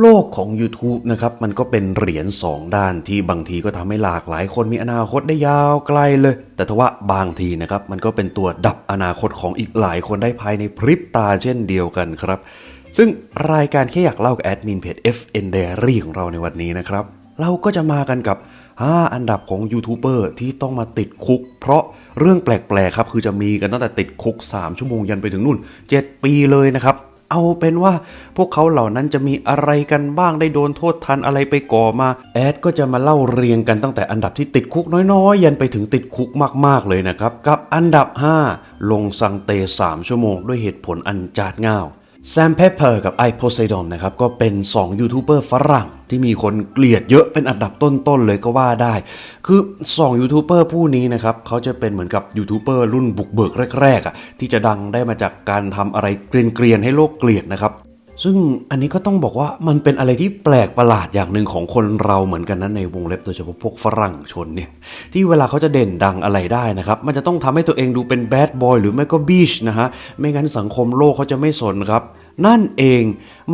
โลกของ YouTube นะครับมันก็เป็นเหรียญสองด้านที่บางทีก็ทำให้หลากหลายคนมีอนาคตได้ยาวไกลเลย แต่ทว่าบางทีนะครับมันก็เป็นตัวดับอนาคตของอีกหลายคนได้ภายในพริบตาเช่นเดียวกันครับ ซึ่งรายการแค่อยากเล่ากับแอดมินเพจ FN Diary ของเราในวันนี้นะครับ เราก็จะมากันกับ 5 อันดับของยูทูบเบอร์ที่ต้องมาติดคุก เพราะเรื่องแปลกๆครับคือจะมีกันตั้งแต่ติดคุก 3 ชั่วโมงยันไปถึงนู่น 7 ปีเลยนะครับ เอาเป็นว่าพวกเขาเหล่านั้นจะมีอะไรกันบ้างได้โดนโทษทันอะไรไปก่อมา แอดก็จะมาเล่าเรียงกันตั้งแต่อันดับที่ติดคุกน้อยๆ ยันไปถึงติดคุกมากๆเลยนะครับ กับอันดับ 5 ลงสังเต 3 ชั่วโมงด้วยเหตุผลอันจาดง่าว แซมเพปเปอร์กับไอโพไซดอนนะครับก็เป็น 2 ยูทูบเบอร์ฝรั่งที่มีคนเกลียดเยอะเป็นอันดับต้นๆเลยก็ว่าได้ คือ 2 ยูทูบเบอร์ผู้นี้นะครับเขาจะเป็นเหมือนกับยูทูบเบอร์รุ่นบุกเบิกแรกๆอะที่จะดังได้มาจากการทำอะไรเกรียนๆให้โลกเกลียดนะครับซึ่งอันนี้ก็ต้องบอกว่ามันเป็นอะไรที่แปลกประหลาดอย่างหนึ่งของคนเราเหมือนกันนะในวงเล็บโดยเฉพาะพวกฝรั่งชนเนี่ยที่เวลาเขาจะเด่นดังอะไรได้นะครับมันจะต้องทำให้ตัวเองดูเป็นแบดบอยหรือไม่ก็บีชนะฮะไม่งั้นสังคมโลกเขาจะไม่สนครับ นั่นเอง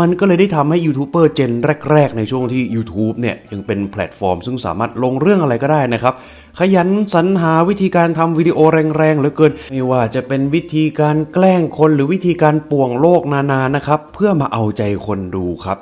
มันก็เลยได้ทำให้ยูทูบเบอร์เจนแรก ๆ ในช่วงที่ YouTube เนี่ยยังเป็นแพลตฟอร์ม ซึ่งสามารถลงเรื่องอะไรก็ได้นะครับ ขยันสรรหาวิธีการทำวิดีโอแรงๆเหลือเกิน ไม่ว่าจะเป็นวิธีการแกล้งคนหรือวิธีการป่วงโลกนานานะครับ เพื่อมาเอาใจคนดูครับ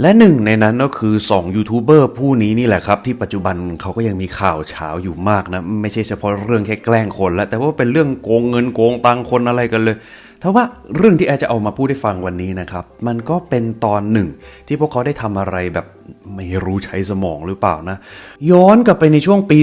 และหนึ่งในนั้นก็คือ2ยูทูบเบอร์ผู้นี้นี่แหละครับ ที่ปัจจุบันเขาก็ยังมีข่าวเช้าอยู่มากนะไม่ใช่เฉพาะเรื่องแค่แกล้งคนแล้วแต่ว่าเป็นเรื่องโกงเงินโกงตังคนอะไรกันเลย ถ้าว่าเรื่องที่แอร์จะเอามาพูดให้ฟังวันนี้นะครับ มันก็เป็นตอนหนึ่งที่พวกเขาได้ทำอะไรแบบไม่รู้ใช้สมองหรือเปล่านะ ย้อนกลับไปในช่วงปี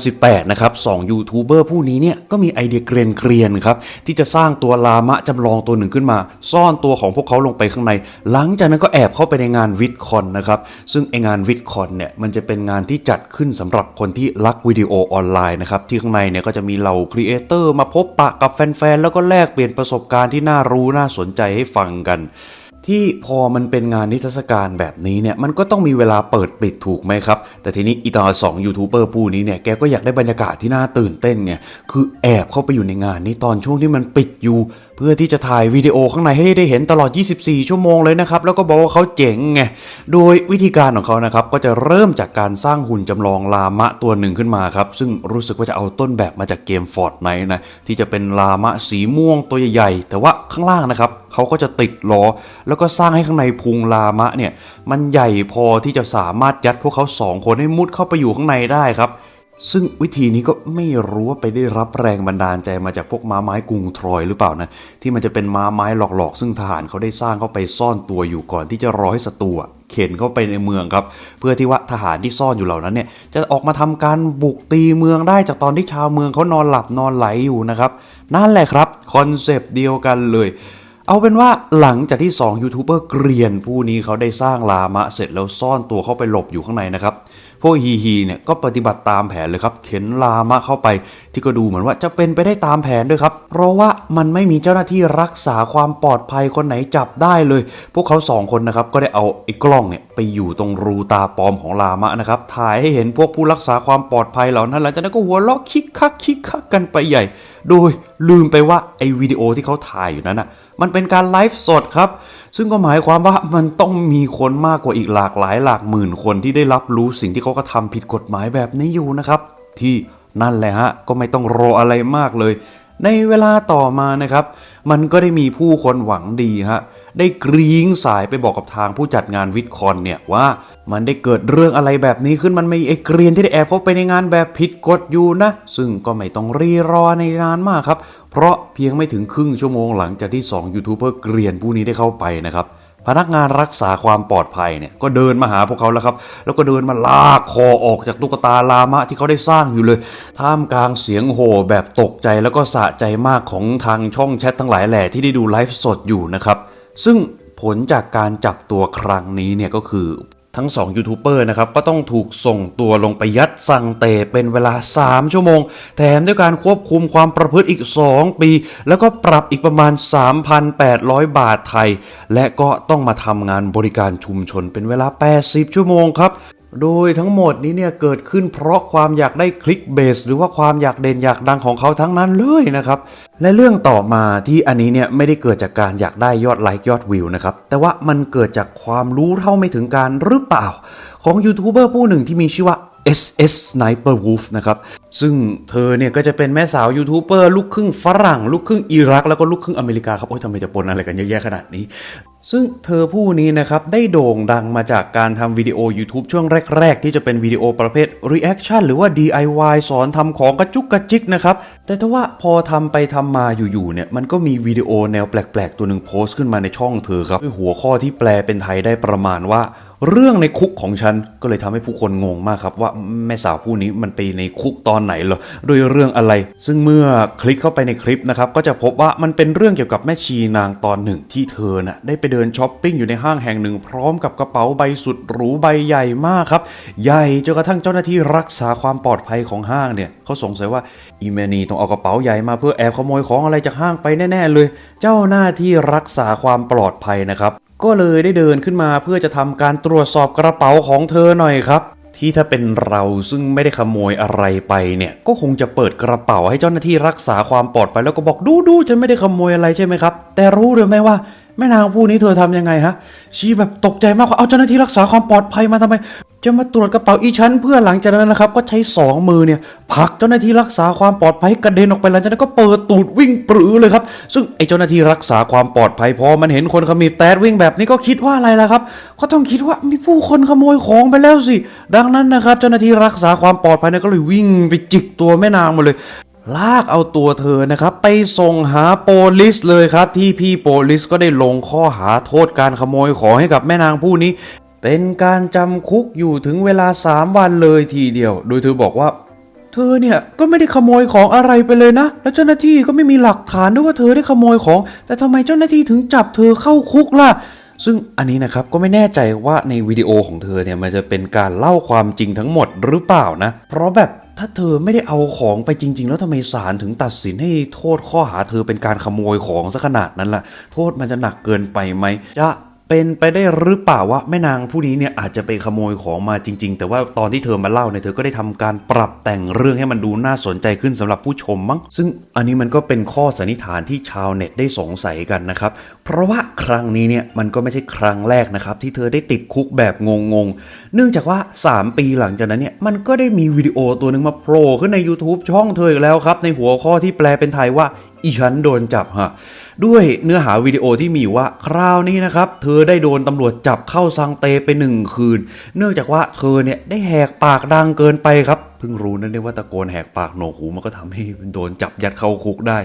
2018 นะครับสองยูทูบเบอร์ผู้นี้เนี่ย ก็มีไอเดียเกรียนๆครับ ที่จะสร้างตัวลามะจำลองตัวหนึ่งขึ้นมา ซ่อนตัวของพวกเขาลงไปข้างใน หลังจากนั้นก็แอบเข้าไปในงานวิดคอนนะครับ ซึ่งไองานวิดคอนเนี่ย มันจะเป็นงานที่จัดขึ้นสำหรับคนที่รักวิดีโอออนไลน์นะครับ ที่ข้างในเนี่ยก็จะมีเหล่าครีเอเตอร์มาพบปะกับแฟนๆแล้วก็แลกเปลี่ยนประสบการณ์ที่น่ารู้น่าสนใจให้ฟังกัน ที่พอมันเป็นงานนิทรรศการแบบนี้เนี่ยมันก็ต้องมีเวลาเปิดปิดถูกไหมครับ แต่ทีนี้อีตาสองยูทูบเบอร์ผู้นี้เนี่ยแกก็อยากได้บรรยากาศที่น่าตื่นเต้นไงคือแอบเข้าไปอยู่ในงานนี้ตอนช่วงที่มันปิดอยู่เพื่อที่จะถ่ายวิดีโอข้างในให้ได้เห็นตลอด 24 ชั่วโมงเลยนะครับ แล้วก็บอกว่าเขาเจ๋งไง โดยวิธีการของเขานะครับ ก็จะเริ่มจากการสร้างหุ่นจำลองลามะตัวหนึ่งขึ้นมาครับ ซึ่งรู้สึกว่าจะเอาต้นแบบมาจากเกม Fortnite นะ ที่จะเป็นลามะสีม่วงตัวใหญ่ๆ แต่ว่าข้างล่างนะครับเขาก็จะติดล้อ แล้วก็สร้างให้ข้างในพุงลามะเนี่ย มันใหญ่พอที่จะสามารถยัดพวกเขาสองคนให้มุดเข้าไปอยู่ข้างในได้ครับ ซึ่งวิธีนี้ก็ไม่รู้ว่าไปได้รับแรงบันดาลใจมาจากพวกม้าไม้กรุงทรอยหรือเปล่านะ ที่มันจะเป็นม้าไม้หลอกๆ ซึ่งทหารเขาได้สร้างเข้าไปซ่อนตัวอยู่ก่อนที่จะรอให้ศัตรูเข็นเข้าไปในเมืองครับ เพื่อที่ว่าทหารที่ซ่อนอยู่เหล่านั้นเนี่ย จะออกมาทำการบุกตีเมืองได้จากตอนที่ชาวเมืองเขานอนหลับนอนไหลอยู่นะครับ นั่นแหละครับคอนเซปต์เดียวกันเลยเอาเป็นว่าหลังจากที่ 2 ยูทูบเบอร์เกรียนผู้นี้เขาได้สร้างลามะเสร็จแล้วซ่อนตัวเข้าไปหลบอยู่ข้างในนะครับ พวกฮีฮีเนี่ยก็ปฏิบัติตามแผนเลยครับ เข็นลามะเข้าไป ที่ก็ดูเหมือนว่าจะเป็นไปได้ตามแผนด้วยครับ เพราะว่ามันไม่มีเจ้าหน้าที่รักษาความปลอดภัยคนไหนจับได้เลย พวกเขาสองคนนะครับก็ได้เอาไอ้กล้องเนี่ยไปอยู่ตรงรูตาปลอมของลามะนะครับถ่ายให้เห็นพวกผู้รักษาความปลอดภัยเหล่านั้นหลังจากนั้นก็หัวเราะคิกคักคิกคักกันไปใหญ่ โดยลืมไปว่าไอ้วิดีโอที่เขาถ่ายอยู่นั้นอะ มันเป็นการไลฟ์สดครับ ซึ่งก็หมายความว่ามันต้องมีคนมากกว่าอีกหลากหลายหลากหมื่นคนที่ได้รับรู้สิ่งที่เขาก็ทำผิดกฎหมายแบบนี้อยู่นะครับ ที่นั่นแหละฮะ ก็ไม่ต้องรออะไรมากเลย ในเวลาต่อมานะครับ มันก็ได้มีผู้คนหวังดีฮะได้กรีงสายไปบอกกับทางผู้จัดงานวิดคอนเนี่ยว่ามันได้เกิดเรื่องอะไรแบบนี้ขึ้นมันมีไอ้เกรียนที่ได้แอบเข้าไปในงานแบบผิดกฎอยู่นะ ซึ่งก็ไม่ต้องรีรอในนานมากครับ เพราะเพียงไม่ถึงครึ่งชั่วโมงหลังจากที่2ยูทูบเบอร์เกรียนผู้นี้ได้เข้าไปนะครับพนักงานรักษาความปลอดภัยเนี่ยก็เดินมาหาพวกเขาแล้วครับ แล้วก็เดินมาลากคอออกจากตุ๊กตาลามะที่เขาได้สร้างอยู่เลย ท่ามกลางเสียงโห่แบบตกใจแล้วก็สะใจมากของทางช่องแชททั้งหลายแหล่ที่ได้ดูไลฟ์สดอยู่นะครับ ซึ่งผลจากการจับตัวครั้งนี้เนี่ยก็คือ ทั้ง2ยูทูบเบอร์นะครับก็ต้องถูกส่งตัวลงไปยัดสั่งเตะเป็นเวลา 3 ชั่วโมง แถมด้วยการควบคุมความประพฤติอีก 2 ปี แล้วก็ปรับอีกประมาณ 3,800 บาทไทย และก็ต้องมาทำงานบริการชุมชนเป็นเวลา 80 ชั่วโมงครับ โดยทั้งหมดนี้เนี่ยเกิดขึ้นเพราะความอยากได้คลิกเบสหรือว่าความอยากเด่นอยากดังของเขาทั้งนั้นเลยนะครับ และเรื่องต่อมาที่อันนี้เนี่ยไม่ได้เกิดจากการอยากได้ยอดไลค์ยอดวิวนะครับ แต่ว่ามันเกิดจากความรู้เท่าไม่ถึงการหรือเปล่า ของยูทูบเบอร์ผู้หนึ่งที่มีชื่อว่า SS Sniper Wolf นะครับ ซึ่งเธอเนี่ยก็จะเป็นแม่สาวยูทูบเบอร์ลูกครึ่งฝรั่ง ลูกครึ่งอิรัก แล้วก็ลูกครึ่งอเมริกาครับ โอ้ยทำไมจะปนอะไรกันเยอะแยะขนาดนี้ ซึ่งเธอผู้นี้นะครับได้โด่งดังมาจากการทำวิดีโอ YouTube ช่วงแรก ๆ ที่จะเป็นวิดีโอประเภท Reaction หรือว่า DIY สอนทำของกระจุกกระจิกนะครับ แต่ถ้าว่าพอทำไปทำมาอยู่ๆเนี่ยมันก็มีวิดีโอแนวแปลก ๆ ตัวหนึ่งโพสต์ขึ้นมาในช่องเธอครับด้วยหัวข้อที่แปลเป็นไทยได้ประมาณว่า เรื่องในคุกของฉันก็เลยทำให้ผู้คนงงมากครับว่าแม่สาวผู้นี้มันไปในคุกตอนไหนเหรอโดยเรื่องอะไร ซึ่งเมื่อคลิกเข้าไปในคลิปนะครับก็จะพบว่ามันเป็นเรื่องเกี่ยวกับแม่ชีนางตอนหนึ่งที่เธอน่ะได้ไปเดินช้อปปิ้งอยู่ในห้างแห่งหนึ่ง พร้อมกับกระเป๋าใบสุดหรูใบใหญ่มากครับใหญ่จนกระทั่งเจ้าหน้าที่รักษาความปลอดภัยของห้างเนี่ยเขาสงสัยว่าอีเมนีต้องเอากระเป๋าใหญ่มาเพื่อแอบขโมยของอะไรจากห้างไปแน่ๆเลย เจ้าหน้าที่รักษาความปลอดภัยนะครับ ก็เลยได้เดินขึ้นมาเพื่อจะทำการตรวจสอบกระเป๋าของเธอหน่อยครับ ที่ถ้าเป็นเราซึ่งไม่ได้ขโมยอะไรไปเนี่ย ก็คงจะเปิดกระเป๋าให้เจ้าหน้าที่รักษาความปลอดภัยแล้วก็บอกดูดูฉันไม่ได้ขโมยอะไรใช่ไหมครับ แต่รู้หรือไม่ว่า แม่นางผู้นี้เธอทำยังไงฮะ ชีแบบตกใจมากว่าเอาเจ้าหน้าที่รักษาความปลอดภัยมาทำไม จะมาตรวจกระเป๋าอีชั้นเพื่อหลังจากนั้นนะครับ ก็ใช้สองมือเนี่ยผลักเจ้าหน้าที่รักษาความปลอดภัยกระเด็นออกไปหลังจากนั้นก็เปิดตูดวิ่งปรือเลยครับ ซึ่งไอ้เจ้าหน้าที่รักษาความปลอดภัยพอมันเห็นคนขมีแตดวิ่งแบบนี้ก็คิดว่าอะไรล่ะครับ ก็ต้องคิดว่ามีผู้คนขโมยของไปแล้วสิ ดังนั้นนะครับเจ้าหน้าที่รักษาความปลอดภัยเนี่ยก็เลยวิ่งไปจิกตัวแม่นางมาเลย ลากเอาตัวเธอนะครับ ไปส่งหาโปลิสเลยครับ ที่พี่โปลิสก็ได้ลงข้อหาโทษการขโมยของให้กับแม่นางผู้นี้ เป็นการจำคุกอยู่ถึงเวลา 3 วันเลยทีเดียว โดยเธอบอกว่า เธอเนี่ยก็ไม่ได้ขโมยของอะไรไปเลยนะ แล้วเจ้าหน้าที่ก็ไม่มีหลักฐานด้วยว่าเธอได้ขโมยของ แต่ทำไมเจ้าหน้าที่ถึงจับเธอเข้าคุกล่ะซึ่งอันนี้นะครับก็ไม่แน่ใจว่าในวิดีโอของเธอเนี่ยมันจะเป็นการเล่าความจริงทั้งหมดหรือเปล่านะ เพราะแบบ ถ้าเธอไม่ได้เอาของไปจริง ๆ แล้วทำไมศาลถึงตัดสินให้โทษข้อหาเธอเป็นการขโมยของซะขนาดนั้นล่ะ โทษมันจะหนักเกินไปไหมจะ เป็นไปได้หรือเปล่าว่าแม่นางผู้นี้เนี่ยอาจจะไปขโมยของมาจริง ๆ แต่ว่าตอนที่เธอมาเล่าเนี่ยเธอก็ได้ทำการปรับแต่งเรื่องให้มันดูน่าสนใจขึ้นสำหรับผู้ชมมั้งซึ่งอันนี้มันก็เป็นข้อสันนิษฐานที่ชาวเน็ตได้สงสัยกันนะครับ เพราะว่าครั้งนี้เนี่ยมันก็ไม่ใช่ครั้งแรกนะครับที่เธอได้ติดคุกแบบงงๆ เนื่องจากว่า 3 ปีหลังจากนั้นเนี่ยมันก็ได้มีวิดีโอตัวหนึ่งมาโผล่ขึ้นใน YouTube ช่องเธออีกแล้วครับในหัวข้อที่แปลเป็นไทยว่าอีฉันโดนจับฮะ ด้วยเนื้อหาวิดีโอที่มีอยู่ว่าคราวนี้นะครับ เธอได้โดนตำรวจจับเข้าซังเตไปหนึ่งคืน เนื่องจากว่าเธอเนี่ยได้แหกปากดังเกินไปครับเพิ่งรู้นั่นเองว่าตะโกนแหกปากโหนกหูมันก็ทำให้โดนจับยัดเข้าคุกได้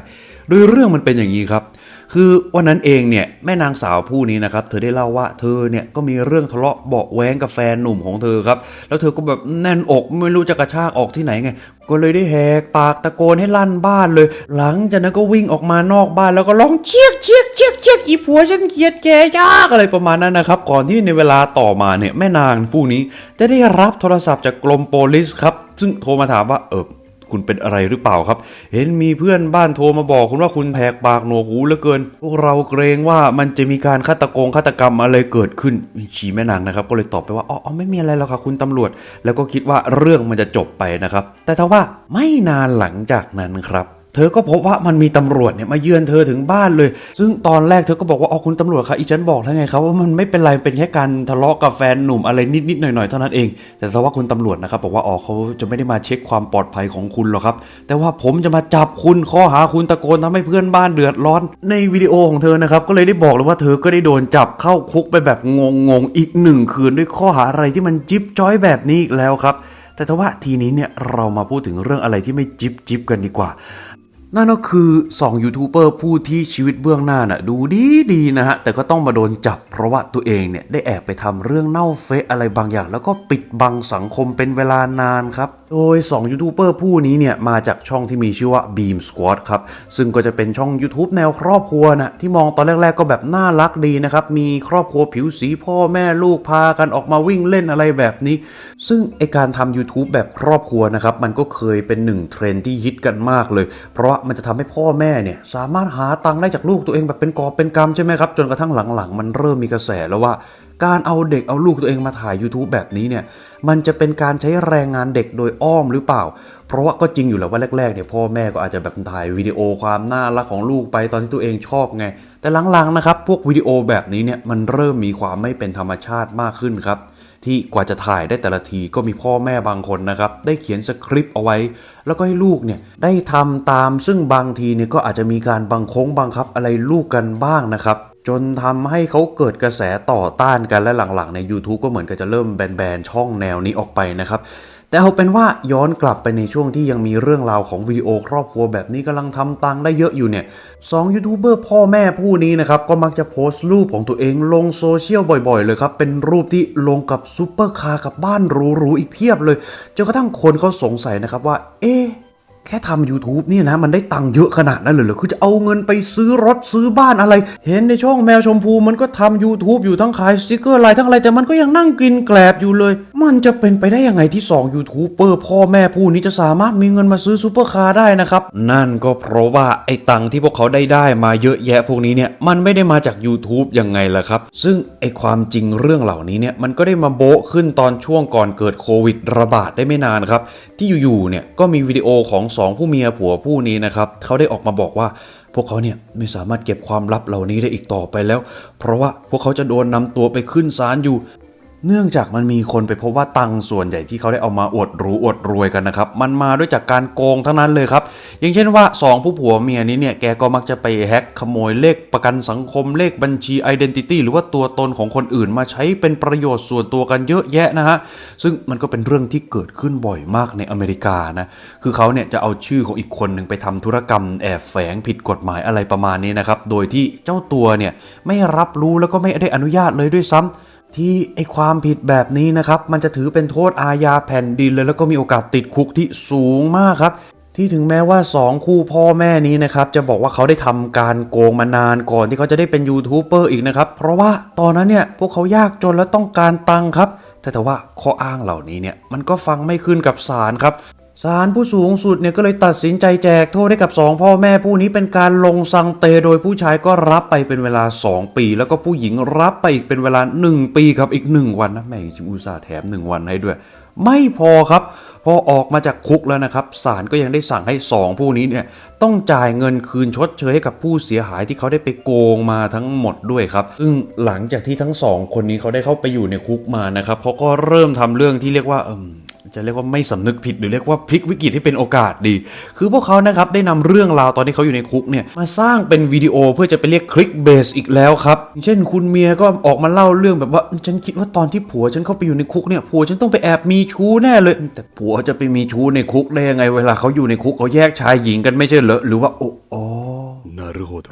โดยเรื่องมันเป็นอย่างนี้ครับ คือวันนั้นเองเนี่ยแม่นางสาวผู้นี้นะครับเธอได้เล่าว่าเธอเนี่ยก็มีเรื่องทะเลาะเบาะแว้งกับแฟนหนุ่มของเธอครับแล้วเธอก็แบบแน่นอกไม่รู้จะกระชากออกที่ไหนไงก็เลยได้แหกปากตะโกนให้ลั่นบ้านเลย หลังจากนั้นก็วิ่งออกมานอกบ้านแล้วก็ร้องเชียกเชียกเชียกเชียกอีผัวฉันเกลียดแกยากอะไรประมาณนั้นนะครับก่อนที่ในเวลาต่อมาเนี่ยแม่นางผู้นี้จะได้รับโทรศัพท์จากกรมโปลิสครับซึ่งโทรมาถามว่าเออ คุณเป็นอะไรหรือเปล่าครับ เห็นมีเพื่อนบ้านโทรมาบอกคุณว่าคุณแหกปากหนวกหูเหลือเกิน พวกเราเกรงว่ามันจะมีการฆาตกงฆาตกรรมอะไรเกิดขึ้นชีแม่นางนะครับ ก็เลยตอบไปว่าอ๋อไม่มีอะไรแล้วค่ะคุณตำรวจ แล้วก็คิดว่าเรื่องมันจะจบไปนะครับ แต่ทว่าไม่นานหลังจากนั้นครับ เธอก็พบว่ามันมีตำรวจเนี่ยมาเยือนเธอถึงบ้านเลย ซึ่งตอนแรกเธอก็บอกว่าอ๋อคุณตำรวจคะอีฉันบอกแล้วไงครับว่ามันไม่เป็นไรเป็นแค่การทะเลาะกับแฟนหนุ่มอะไรนิดๆหน่อยๆเท่านั้นเอง แต่ทว่าคุณตำรวจนะครับบอกว่าอ๋อเขาจะไม่ได้มาเช็คความปลอดภัยของคุณหรอกครับ แต่ว่าผมจะมาจับคุณข้อหาคุณตะโกนทำให้เพื่อนบ้านเดือดร้อน ในวิดีโอของเธอนะครับก็เลยได้บอกเลยว่าเธอก็ได้โดนจับเข้าคุกไปแบบงงๆอีกหนึ่งคืนด้วยข้อหาอะไรที่มันจิ๊บจ้อยแบบนี้อีกแล้วครับแต่ทว่าทีนี้เนี่ยเรามาพูดถึงเรื่องอะไรที่ไม่จิ๊บจิบกันดีกว่า นั่นก็คือ2ยูทูบเบอร์ผู้ที่ชีวิตเบื้องหน้าน่ะดูดีดีนะฮะ แต่ก็ต้องมาโดนจับเพราะว่าตัวเองเนี่ย ได้แอบไปทำเรื่องเน่าเฟะอะไรบางอย่าง แล้วก็ปิดบังสังคมเป็นเวลานานครับ โดย2ยูทูบเบอร์ผู้นี้เนี่ย มาจากช่องที่มีชื่อว่า Beam Squad ครับ ซึ่งก็จะเป็นช่อง YouTube แนวครอบครัวนะที่มองตอนแรก ๆ ก็แบบน่ารักดีนะครับมีครอบครัวผิวสีพ่อแม่ลูกพากันออกมาวิ่งเล่นอะไรแบบนี้ ซึ่งไอการทำ YouTube แบบครอบครัวนะครับมันก็เคยเป็นหนึ่งเทรนด์ที่ฮิตกันมากเลย เพราะว่ามันจะทำให้พ่อแม่เนี่ยสามารถหาตังค์ได้จากลูกตัวเองแบบเป็นกอบเป็นกำใช่ไหมครับ จนกระทั่งหลังๆ มันเริ่มมีกระแสแล้วว่า การเอาเด็กเอาลูกตัวเองมาถ่าย YouTube แบบนี้เนี่ยมันจะเป็นการใช้แรงงานเด็กโดยอ้อมหรือเปล่า เพราะว่าก็จริงอยู่แหล้วว่าแรกๆเนี่ยพ่อแม่ก็อาจจะแบบถ่ายวิดีโอความน่ารักของลูกไปตอนที่ตัวเองชอบไง แต่หลังๆนะครับพวกวิดีโอแบบนี้เนี่ยมันเริ่มมีความไม่เป็นธรรมชาติมากขึ้นครับ ที่กว่าจะถ่ายได้แต่ละทีก็มีพ่อแม่บางคนนะครับ ได้เขียนสคริปต์เอาไว้ แล้วก็ให้ลูกเนี่ยได้ทำตามซึ่งบางทีเนี่ยก็อาจจะมีการบังคงบังคับอะไรลูกกันบ้างนะครับจนทำให้เขาเกิดกระแสต่อต้านกันและหลังๆใน YouTube ก็เหมือนกับจะเริ่มแบนๆช่องแนวนี้ออกไปนะครับ แต่เอาเป็นว่าย้อนกลับไปในช่วงที่ยังมีเรื่องราวของวิดีโอครอบครัวแบบนี้กำลังทำตังค์ได้เยอะอยู่เนี่ยสองยูทูบเบอร์พ่อแม่ผู้นี้นะครับ ก็มักจะโพสต์รูปของตัวเองลงโซเชียลบ่อยๆ เลยครับ เป็นรูปที่ลงกับซูเปอร์คาร์กับบ้านหรูๆอีกเพียบเลยจนกระทั่งคนเขาสงสัยนะครับว่า เอ๊ะ แค่ทำ YouTube นี่นะ มันได้ตังค์เยอะขนาดนั้นเลยเหรอ คือจะเอาเงินไปซื้อรถซื้อบ้านอะไร เห็นในช่องแมวชมพูมันก็ทำ YouTube อยู่ทั้งขายสติกเกอร์อะไรทั้งอะไร แต่มันก็ยังนั่งกินแกลบอยู่เลย มันจะเป็นไปได้ยังไงที่ 2 ยูทูบเบอร์พ่อแม่ผู้นี้จะสามารถมีเงินมาซื้อซูเปอร์คาร์ได้นะครับ นั่นก็เพราะว่าไอ้ตังค์ที่พวกเขาได้ได้มาเยอะแยะพวกนี้เนี่ย มันไม่ได้มาจาก YouTube ยังไงล่ะครับ ซึ่งไอ้ความจริงเรื่องเหล่านี้เนี่ย มันก็ได้มาโบ๊ะขึ้นตอนช่วงก่อนเกิดโควิดระบาดได้ไม่นานครับ ที่อยู่ๆเนี่ยก็มีวิดีโอของสองผู้เมียผัวผู้นี้นะครับเขาได้ออกมาบอกว่า พวกเขาเนี่ยไม่สามารถเก็บความลับเหล่านี้ได้อีกต่อไปแล้ว เพราะว่าพวกเขาจะโดนนำตัวไปขึ้นศาลอยู่ เนื่องจากมันมีคนไปพบว่าตังค์ส่วนใหญ่ที่เขาได้เอามาอวดรูอวดรวยกันนะครับ มันมาด้วยจากการโกงทั้งนั้นเลยครับ อย่างเช่นว่า 2 ผู้ผัวเมียนี้เนี่ยแกก็มักจะไปแฮ็กขโมยเลขประกันสังคมเลขบัญชี Identity หรือว่าตัวตนของคนอื่นมาใช้เป็นประโยชน์ส่วนตัวกันเยอะแยะนะฮะ ซึ่งมันก็เป็นเรื่องที่เกิดขึ้นบ่อยมากในอเมริกานะ คือเขาเนี่ยจะเอาชื่อของอีกคนหนึ่งไปทำธุรกรรมแอบแฝงผิดกฎหมายอะไรประมาณนี้นะครับ โดยที่เจ้าตัวเนี่ยไม่รับรู้แล้วก็ไม่ได้อนุญาตเลยด้วยซ้ำ ที่ไอความผิดแบบนี้นะครับ มันจะถือเป็นโทษอาญาแผ่นดินเลย แล้วก็มีโอกาสติดคุกที่สูงมากครับ ที่ถึงแม้ว่า 2 คู่พ่อแม่นี้นะครับ จะบอกว่าเขาได้ทำการโกงมานานก่อนที่เขาจะได้เป็นยูทูบเบอร์อีกนะครับ เพราะว่าตอนนั้นเนี่ยพวกเขายากจนและต้องการตังค์ครับแต่แต่ว่าข้ออ้างเหล่านี้เนี่ยมันก็ฟังไม่ขึ้นกับศาลครับ ศาลผู้สูงสุดเนี่ยก็เลยตัดสินใจแจกโทษให้กับ2พ่อแม่ผู้นี้เป็นการลงสังเตโดยผู้ชายก็รับไปเป็นเวลา 2 ปี แล้วก็ผู้หญิงรับไปอีกเป็นเวลา 1 ปีครับอีก 1 วันนะแม่งชิมอุตสาแถม 1 วันให้ด้วย ไม่พอครับ พอออกมาจากคุกแล้วนะครับศาลก็ยังได้สั่งให้ 2 ผู้นี้เนี่ยต้องจ่ายเงินคืนชดเชยให้กับผู้เสียหายที่เขาได้ไปโกงมาทั้งหมดด้วยครับซึ่งหลังจากที่ทั้งสองคนนี้เขาได้เข้าไปอยู่ในคุกมานะครับเขาก็เริ่มทำเรื่องที่เรียกว่าเอม จะเรียกว่าไม่สำนึกผิดหรือเรียกว่าพลิกวิกฤตให้เป็นโอกาสดี คือพวกเขานะครับได้นำเรื่องราวตอนที่เขาอยู่ในคุกเนี่ยมาสร้างเป็นวิดีโอเพื่อจะไปเรียกคลิกเบสอีกแล้วครับ เช่นคุณเมียก็ออกมาเล่าเรื่องแบบว่า ฉันคิดว่าตอนที่ผัวฉันเข้าไปอยู่ในคุกเนี่ยผัวฉันต้องไปแอบมีชู้แน่เลย แต่ผัวจะไปมีชู้ในคุกได้ยังไง เวลาเขาอยู่ในคุกเขาแยกชายหญิงกันไม่ใช่เหรอหรือว่าโอ้โอ なるほど。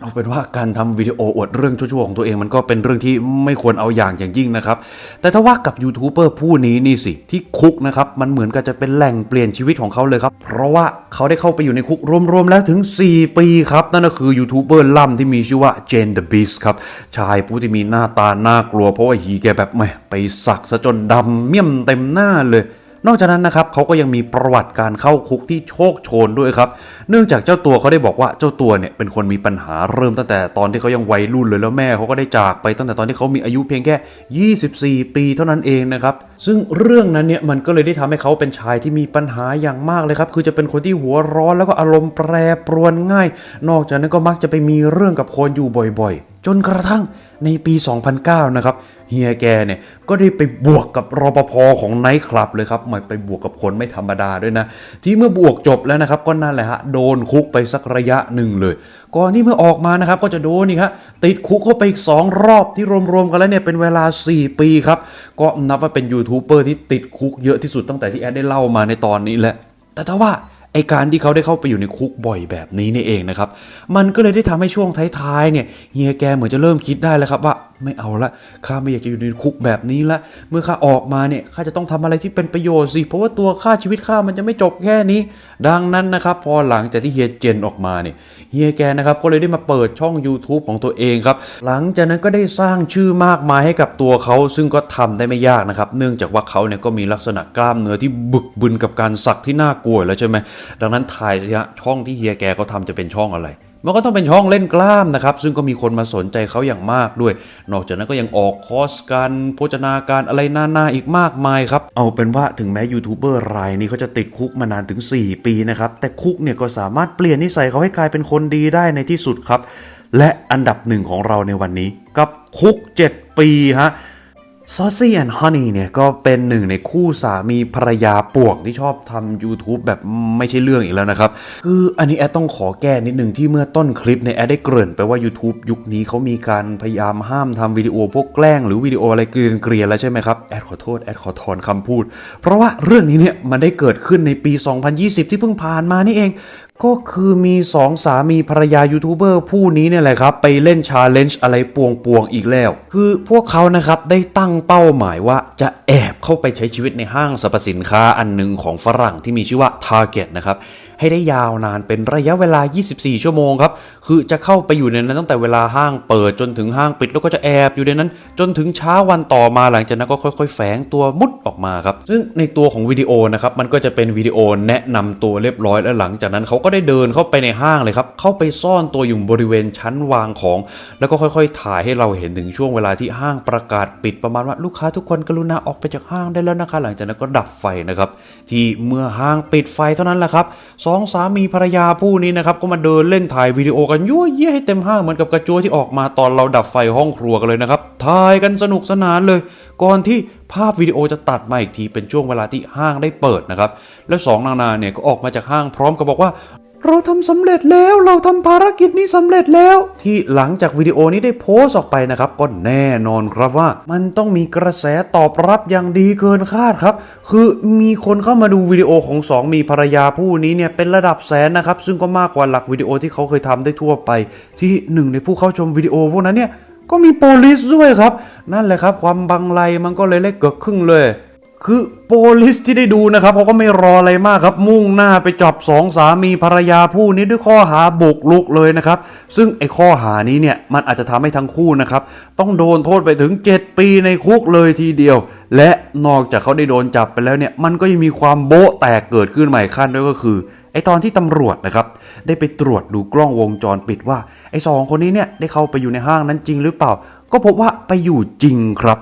เอาเป็นว่าการทำวิดีโออวดเรื่องชั่วๆของตัวเองมันก็เป็นเรื่องที่ไม่ควรเอาอย่างอย่างยิ่งนะครับ แต่ถ้าว่ากับยูทูบเบอร์ผู้นี้นี่สิ ที่คุกนะครับ มันเหมือนกับจะเป็นแหล่งเปลี่ยนชีวิตของเขาเลยครับ เพราะว่าเขาได้เข้าไปอยู่ในคุกรวมๆแล้วถึง 4 ปีครับ นั่นก็คือยูทูบเบอร์ล่ำที่มีชื่อว่าเจนเดอะบิสครับ ชายผู้ที่มีหน้าตาน่ากลัวเพราะว่าหีแกแบบแหมไปสักซะจนดำเมี่ยมเต็มหน้าเลย นอกจากนั้นนะครับเขาก็ยังมีประวัติการเข้าคุกที่โชคโชนด้วยครับ เนื่องจากเจ้าตัวเขาได้บอกว่าเจ้าตัวเนี่ยเป็นคนมีปัญหาเริ่มตั้งแต่ตอนที่เขายังวัยรุ่นเลยแล้วแม่เขาก็ได้จากไปตั้งแต่ตอนที่เขามีอายุเพียงแค่ 24 ปีเท่านั้นเองนะครับซึ่งเรื่องนั้นเนี่ยมันก็เลยได้ทำให้เขาเป็นชายที่มีปัญหาอย่างมากเลยครับคือจะเป็นคนที่หัวร้อนแล้วก็อารมณ์แปรปรวนง่าย นอกจากนั้นก็มักจะไปมีเรื่องกับคนอยู่บ่อยๆ จนกระทั่งในปี 2009 นะครับเฮียแกเนี่ยก็ได้ไปบวกกับรปภของไนท์คลับเลยครับมาไปบวกกับคนไม่ธรรมดาด้วยนะ ที่เมื่อบวกจบแล้วนะครับก็นั่นแหละฮะโดนคุกไปสักระยะหนึ่งเลย ก่อนที่เมื่อออกมานะครับก็จะโดนนี่ครับติดคุกเข้าไปอีก 2 รอบที่รวมๆกันแล้วเนี่ยเป็นเวลา 4 ปีครับ ก็นับว่าเป็นยูทูบเบอร์ที่ติดคุกเยอะที่สุดตั้งแต่ที่แอดได้เล่ามาในตอนนี้แหละแต่ถ้าว่า ไอการที่เขาได้เข้าไปอยู่ในคุกบ่อยแบบนี้นี่เองนะครับ มันก็เลยได้ทำให้ช่วงท้ายๆเนี่ยเฮียแกเหมือนจะเริ่มคิดได้แล้วครับว่า ไม่เอาละข้าไม่อยากจะอยู่ในคุกแบบนี้ละ เมื่อข้าออกมาเนี่ยข้าจะต้องทำอะไรที่เป็นประโยชน์สิ เพราะว่าตัวค่าชีวิตข้ามันจะไม่จบแค่นี้ ดังนั้นนะครับ พอหลังจากที่เฮียเจนออกมาเนี่ยเฮียแกนะครับก็เลยได้มาเปิดช่อง YouTube ของตัวเองครับ หลังจากนั้นก็ได้สร้างชื่อมากมายให้กับตัวเขาซึ่งก็ทำได้ไม่ยากนะครับ เนื่องจากว่าเขาเนี่ยก็มีลักษณะกล้ามเนื้อที่บึกบึนกับการสักที่น่ากลัวแล้วใช่ไหมดังนั้นถ่ายสิฮะช่องที่เฮียแกเขาทำจะเป็นช่องอะไร มันก็ต้องเป็นช่องเล่นกล้ามนะครับ ซึ่งก็มีคนมาสนใจเขาอย่างมากด้วย นอกจากนั้นก็ยังออกคอร์สการโภชนาการอะไรนานาอีกมากมายครับ เอาเป็นว่าถึงแม้ยูทูบเบอร์รายนี้เขาจะติดคุกมานานถึง 4 ปีนะครับ แต่คุกเนี่ยก็สามารถเปลี่ยนนิสัยเขาให้กลายเป็นคนดีได้ในที่สุดครับ และอันดับหนึ่งของเราในวันนี้กับคุก 7 ปีฮะ ซอ s ซี่แอนด์ฮันนี่เนี่ยก็เป็นหนึ่งในคู่สามีภรรยาป่วงที่ชอบทำ YouTube แบบไม่ใช่เรื่องอีกแล้วนะครับ คืออันนี้แอดต้องขอแก้นิดหนึ่งที่เมื่อต้นคลิปเนี่ยแอดได้เกริ่นไปว่า YouTube ยุคนี้เขามีการพยายามห้ามทำวิดีโอพวกแกล้งหรือวิดีโออะไรเกรียนๆแล้วใช่ไหมครับ แอดขอโทษ แอดขอถอนคำพูด เพราะว่าเรื่องนี้เนี่ยมันได้เกิดขึ้นในปี 2020 ที่เพิ่งผ่านมานี่เอง ก็คือมีสองสามีภรรยายูทูบเบอร์ผู้นี้เนี่ยแหละครับ ไปเล่นชาเลนจ์อะไรปวงๆอีกแล้ว คือพวกเขานะครับได้ตั้งเป้าหมายว่าจะแอบเข้าไปใช้ชีวิตในห้างสรรพสินค้าอันหนึ่งของฝรั่งที่มีชื่อว่า Target นะครับ ให้ได้ยาวนานเป็นระยะเวลา 24 ชั่วโมงครับ คือจะเข้าไปอยู่ในนั้นตั้งแต่เวลาห้างเปิดจนถึงห้างปิดแล้วก็จะแอบอยู่ในนั้น จนถึงเช้าวันต่อมาหลังจากนั้นก็ค่อย ๆ แฝงตัวมุดออกมาครับ ซึ่งในตัวของวิดีโอนะครับมันก็จะเป็นวิดีโอแนะนำตัวเรียบร้อยแล้วหลังจากนั้นเขาก็ได้เดินเข้าไปในห้างเลยครับ เข้าไปซ่อนตัวอยู่บริเวณชั้นวางของ แล้วก็ค่อยๆ ถ่ายให้เราเห็นถึงช่วงเวลาที่ห้างประกาศปิดประมาณว่าลูกค้าทุกคนกรุณาออกไปจากห้างได้แล้วนะคะ หลังจากนั้นก็ดับไฟนะครับที่เมื่อห้างปิดไฟเท่านั้นแหละครับสองสามีภรรยาผู้นี้นะครับก็มาเดินเล่นถ่ายวิดีโอกันยั่วเยี่ยให้เต็มห้างเหมือนกับกระจัวที่ออกมาตอนเราดับไฟห้องครัวกันเลยนะครับถ่ายกันสนุกสนานเลย ก่อนที่ภาพวิดีโอจะตัดมาอีกทีเป็นช่วงเวลาที่ห้างได้เปิดนะครับแล้วสองนางนาเนี่ยก็ออกมาจากห้างพร้อมกับบอกว่า เราทำสำเร็จแล้วเราทำภารกิจนี้สำเร็จแล้ว ที่หลังจากวิดีโอนี้ได้โพสต์ออกไปนะครับ ก็แน่นอนครับว่า มันต้องมีกระแสตอบรับอย่างดีเกินคาดครับ คือมีคนเข้ามาดูวิดีโอของสองมีภรรยาผู้นี้เนี่ยเป็นระดับแสนนะครับ ซึ่งก็มากกว่าหลักวิดีโอที่เขาเคยทำได้ทั่วไป ที่หนึ่งในผู้เข้าชมวิดีโอพวกนั้นเนี่ยก็มีโปลิสด้วยครับ นั่นแหละครับ ความบังไลมันก็เลยเล็กเกิดครึ่งเลย คือโปลิสที่ได้ดูนะครับเขาก็ไม่รออะไรมากครับ มุ่งหน้าไปจับสองสามีภรรยาผู้นี้ด้วยข้อหาบุกลุกเลยนะครับ ซึ่งไอ้ข้อหานี้เนี่ยมันอาจจะทำให้ทั้งคู่นะครับ ต้องโดนโทษไปถึง 7 ปีในคุกเลยทีเดียว และนอกจากเขาได้โดนจับไปแล้วเนี่ยมันก็ยังมีความโบ๊ะแตกเกิดขึ้นใหม่ขั้นด้วยก็คือไอตอนที่ตำรวจนะครับ ได้ไปตรวจดูกล้องวงจรปิดว่าไอสองคนนี้เนี่ยได้เข้าไปอยู่ในห้างนั้นจริงหรือเปล่า ก็พบว่าไปอยู่จริงครับ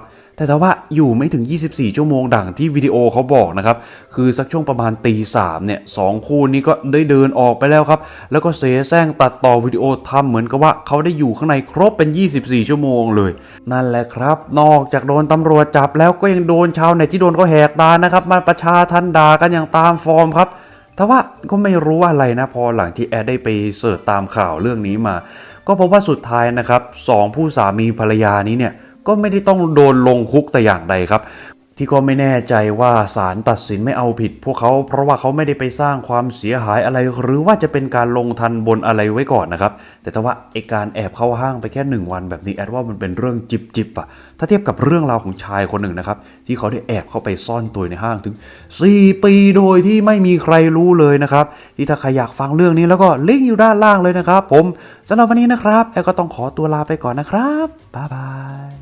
แต่ว่าอยู่ไม่ถึง 24 ชั่วโมงดังที่วิดีโอเขาบอกนะครับ คือสักช่วงประมาณตีสามเนี่ยสองคู่นี้ก็ได้เดินออกไปแล้วครับ แล้วก็เสแสร้งตัดต่อวิดีโอทำเหมือนกับว่าเขาได้อยู่ข้างในครบเป็น 24 ชั่วโมงเลย นั่นแหละครับ นอกจากโดนตำรวจจับแล้วก็ยังโดนชาวเน็ตที่โดนเขาแหกตานะครับ มาประชาทันด่ากันอย่างตามฟอร์มครับแต่ว่าก็ไม่รู้ว่าอะไรนะพอหลังที่แอดได้ไปเสิร์ชตามข่าวเรื่องนี้มา ก็พบว่าสุดท้ายนะครับสองผู้สามีภรรยานี้เนี่ย ก็ไม่ได้ต้องโดนลงคุกแต่อย่างใดครับ ที่ก็ไม่แน่ใจว่าศาลตัดสินไม่เอาผิด พวกเขาเพราะว่าเขาไม่ได้ไปสร้างความเสียหายอะไร หรือว่าจะเป็นการลงทันบนอะไรไว้ก่อนนะครับ แต่ถ้าว่าไอการแอบเข้าห้างไปแค่หนึ่งวันแบบนี้แอดว่ามันเป็นเรื่องจิบจิบอะถ้าเทียบกับเรื่องราวของชายคนหนึ่งนะครับ ที่เขาได้แอบเข้าไปซ่อนตัวในห้างถึง 4 ปีโดยที่ไม่มีใครรู้เลยนะครับ ที่ถ้าใครอยากฟังเรื่องนี้แล้วก็ลิงก์อยู่ด้านล่างเลยนะครับ ผมสำหรับวันนี้นะครับแอดก็ต้องขอตัวลาไปก่อนนะครับบ๊ายบาย